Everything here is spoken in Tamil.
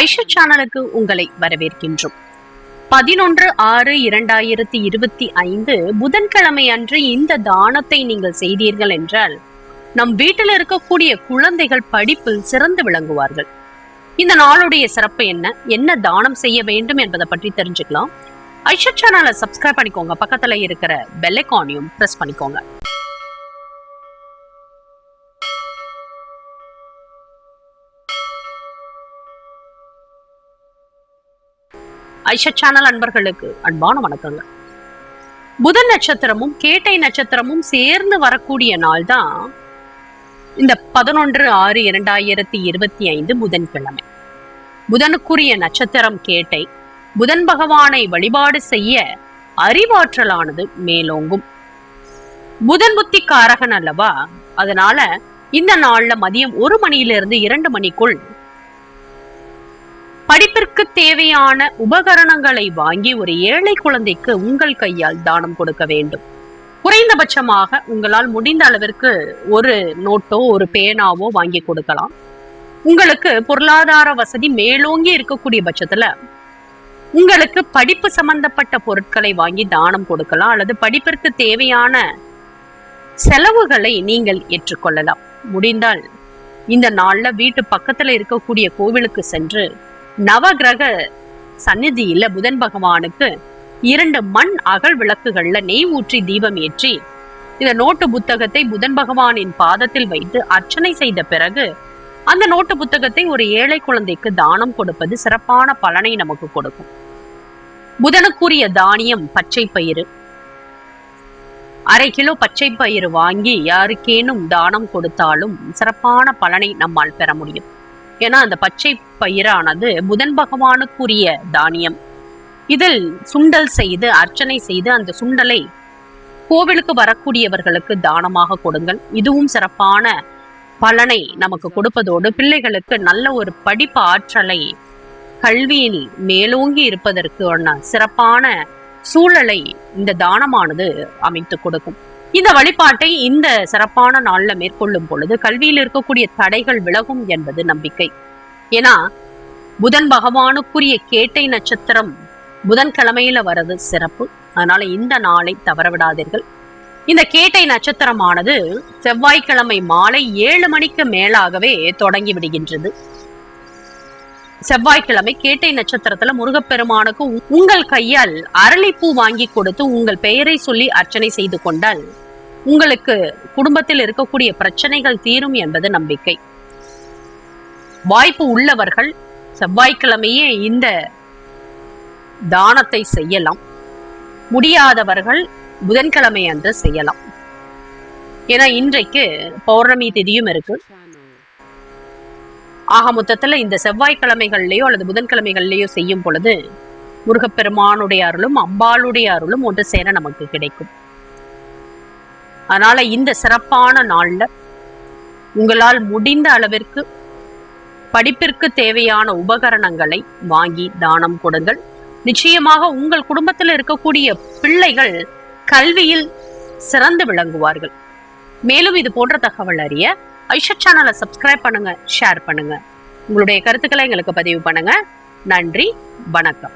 ஐஷா சேனலுக்கு உங்களை வரவேற்கின்றோம். பதினொன்று ஆறு இரண்டாயிரத்தி இருபத்தி ஐந்து புதன்கிழமை அன்று இந்த தானத்தை நீங்கள் செய்தீர்கள் என்றால் நம் வீட்டில் இருக்கக்கூடிய குழந்தைகள் படிப்பில் சிறந்து விளங்குவார்கள். இந்த நாளுடைய சிறப்பு என்ன? என்ன தானம் செய்ய வேண்டும் என்பதை பற்றி தெரிஞ்சுக்கலாம். ஐஷா சேனலை சப்ஸ்கிரைப் பண்ணிக்கோங்க. பக்கத்துல இருக்கிற பெல்லைக்கானையும் ப்ரெஸ் பண்ணிக்கோங்க. ஐஷா சேனல் அன்பர்களுக்கு அன்பான வணக்கங்கள். புதன் நட்சத்திரமும் கேட்டை நட்சத்திரமும் சேர்ந்து வரக்கூடிய நாள் தான் இந்த பதினொன்று ஆறு இரண்டாயிரத்தி இருபத்தி ஐந்து புதன்கிழமை. புதனுக்குரிய நட்சத்திரம் கேட்டை புதன் பகவானை வழிபாடு செய்ய அறிவாற்றலானது மேலோங்கும். புதன் புத்தி காரகன் அல்லவா? அதனால இந்த நாள்ல மதியம் ஒரு மணியிலிருந்து இரண்டு மணிக்குள் படிப்பிற்கு தேவையான உபகரணங்களை வாங்கி ஒரு ஏழை குழந்தைக்கு உங்கள் கையால் தானம் கொடுக்க வேண்டும். குறைந்தபட்சமாக உங்களால் முடிந்த அளவிற்கு ஒரு நோட்டோ ஒரு பேனாவோ வாங்கி கொடுக்கலாம். உங்களுக்கு பொருளாதார வசதி மேலோங்கி இருக்கக்கூடிய பட்சத்துல உங்களுக்கு படிப்பு சம்பந்தப்பட்ட பொருட்களை வாங்கி தானம் கொடுக்கலாம் அல்லது படிப்பிற்கு தேவையான செலவுகளை நீங்கள் ஏற்றுக்கொள்ளலாம். முடிந்தால் இந்த நாள்ல வீட்டு பக்கத்துல இருக்கக்கூடிய கோவிலுக்கு சென்று நவகிரக சந்நிதியில புதன் பகவானுக்கு இரண்டு மண் அகல் விளக்குகள்ல நெய் ஊற்றி தீபம் ஏற்றி இந்த நோட்டு புத்தகத்தை புதன் பகவானின் பாதத்தில் வைத்து அர்ச்சனை செய்த பிறகு அந்த நோட்டு புத்தகத்தை ஒரு ஏழை குழந்தைக்கு தானம் கொடுப்பது சிறப்பான பலனை நமக்கு கொடுக்கும். புதனுக்குரிய தானியம் பச்சை பயிறு. அரை கிலோ பச்சை பயிறு வாங்கி யாருக்கேனும் தானம் கொடுத்தாலும் சிறப்பான பலனை நம்மால் பெற முடியும். ஏன்னா அந்த பச்சை பயிரானது புதன் பகவானுக்குரிய தானியம். இதில் சுண்டல் செய்து அர்ச்சனை செய்து அந்த சுண்டலை கோவிலுக்கு வரக்கூடியவர்களுக்கு தானமாக கொடுங்கள். இதுவும் சிறப்பான பலனை நமக்கு கொடுப்பதோடு பிள்ளைகளுக்கு நல்ல ஒரு படிப்பு ஆற்றலை கல்வியில் மேலோங்கி இருப்பதற்கான சிறப்பான சூழலை இந்த தானமானது அமைத்து கொடுக்கும். இந்த வழிபாட்டை இந்த சிறப்பான நாள்ல மேற்கொள்ளும் பொழுது கல்வியில் இருக்கக்கூடிய தடைகள் விலகும் என்பது நம்பிக்கை. ஏன்னா புதன் பகவானுக்குரிய கேட்டை நட்சத்திரம் புதன்கிழமையில வர்றது சிறப்பு. அதனால இந்த நாளை தவறவிடாதீர்கள் இந்த கேட்டை நட்சத்திரமானது செவ்வாய்க்கிழமை மாலை ஏழு மணிக்கு மேலாகவே தொடங்கி விடுகின்றது. செவ்வாய்க்கிழமை கேட்டை நட்சத்திரத்துல முருகப்பெருமானுக்கு உங்கள் கையால் அரளிப்பூ வாங்கி கொடுத்து உங்கள் பெயரை சொல்லி அர்ச்சனை செய்து கொண்டால் உங்களுக்கு குடும்பத்தில் இருக்கக்கூடிய பிரச்சனைகள் தீரும் என்பது நம்பிக்கை. வாய்ப்பு உள்ளவர்கள் செவ்வாய்க்கிழமையே இந்த தானத்தை செய்யலாம். முடியாதவர்கள் புதன்கிழமை அன்று செய்யலாம். ஏன்னா இன்றைக்கு பௌர்ணமி திதியும் இருக்கு. ஆக மொத்தத்துல இந்த செவ்வாய்க்கிழமைகள்லயோ அல்லது புதன்கிழமைகள்லயோ செய்யும் பொழுது முருகப்பெருமானுடைய அருளும் அம்பாளுடைய அருளும் ஒன்று சேர நமக்கு கிடைக்கும். அதனால இந்த சிறப்பான நாள்ல உங்களால் முடிந்த அளவிற்கு படிப்பிற்கு தேவையான உபகரணங்களை வாங்கி தானம் கொடுங்கள். நிச்சயமாக உங்கள் குடும்பத்தில் இருக்கக்கூடிய பிள்ளைகள் கல்வியில் சிறந்து விளங்குவார்கள். மேலும் இது போன்ற தகவல் அறிய ஐஷா சேனலை சப்ஸ்கிரைப் பண்ணுங்க ஷேர் பண்ணுங்க. உங்களுடைய கருத்துக்களை எங்களுக்கு பதிவு பண்ணுங்க. நன்றி வணக்கம்.